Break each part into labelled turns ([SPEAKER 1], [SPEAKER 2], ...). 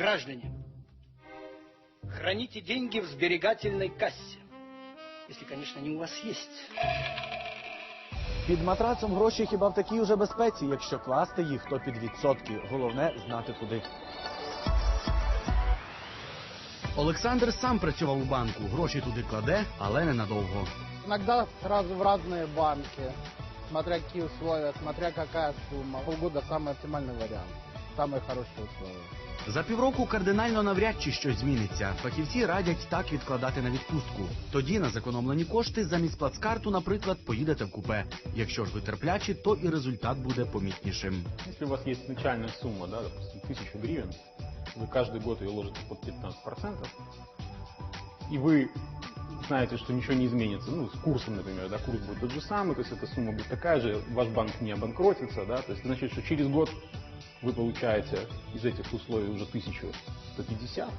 [SPEAKER 1] Граждане, храните деньги в сберегательной кассе. Если, конечно, они у вас есть.
[SPEAKER 2] Під матрацом гроші хіба в такій уже безпеці. Якщо класти їх, то під відсотки. Головне знати куди. Олександр сам працював у банку. Гроші туди кладе, але ненадовго.
[SPEAKER 3] Иногда сразу в разные банки, смотря какие условия, смотря какая сумма. Полгода самый оптимальный вариант, самые хорошие условия.
[SPEAKER 2] За півроку кардинально навряд чи щось зміниться. Фахівці радять так відкладати на відпустку. Тоді на зекономлені кошти замість плацкарту, наприклад, поїдете в купе. Якщо ж ви терплячі, то і результат буде помітнішим.
[SPEAKER 4] Если у вас есть начальная сумма, да, допустим, 1000 гривен, вы каждый год ее ложите под 15%, и вы знаете, что ничего не изменится, ну, с курсом, например, да, курс будет тот же самый, то есть эта сумма будет такая же, ваш банк не обанкротится, да, то есть это значит, что через год вы получаете из этих условий уже 1150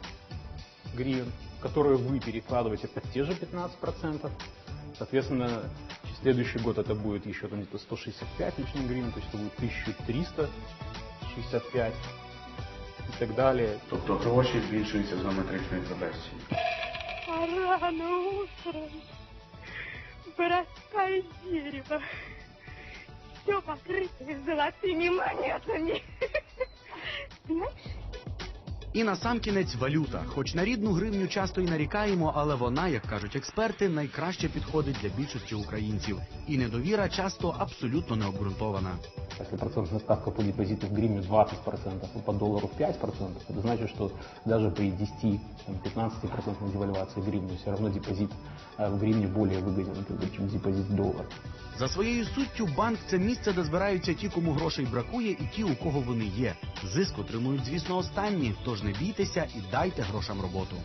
[SPEAKER 4] гривен, которые вы перекладываете под те же 15%. Соответственно, в следующий год это будет еще там где-то 165 лишних гривен, то есть это будет 1365 и так далее.
[SPEAKER 5] Тобто гроші збільшуються з геометричною прогресією.
[SPEAKER 6] А рано утром вырастает дерево, все покрытое золотыми монетами. Знаешь,
[SPEAKER 2] І насамкінець валюта. Хоч на рідну гривню часто і нарікаємо, але вона, як кажуть експерти, найкраще підходить для більшості українців. І недовіра часто абсолютно необґрунтована.
[SPEAKER 4] Если процентная ставка по депозиту в гривне 20%, а по доллару 5%, это значит, что даже при 10-15% девальвации гривны все равно депозит э, в гривне более выгоден,
[SPEAKER 2] за своєю суттю, банк це місце, де збираються ті, кому грошей бракує, і ті, у кого вони є. Зиск отримують, звісно, останні. Тож не бійтеся і дайте грошам роботу.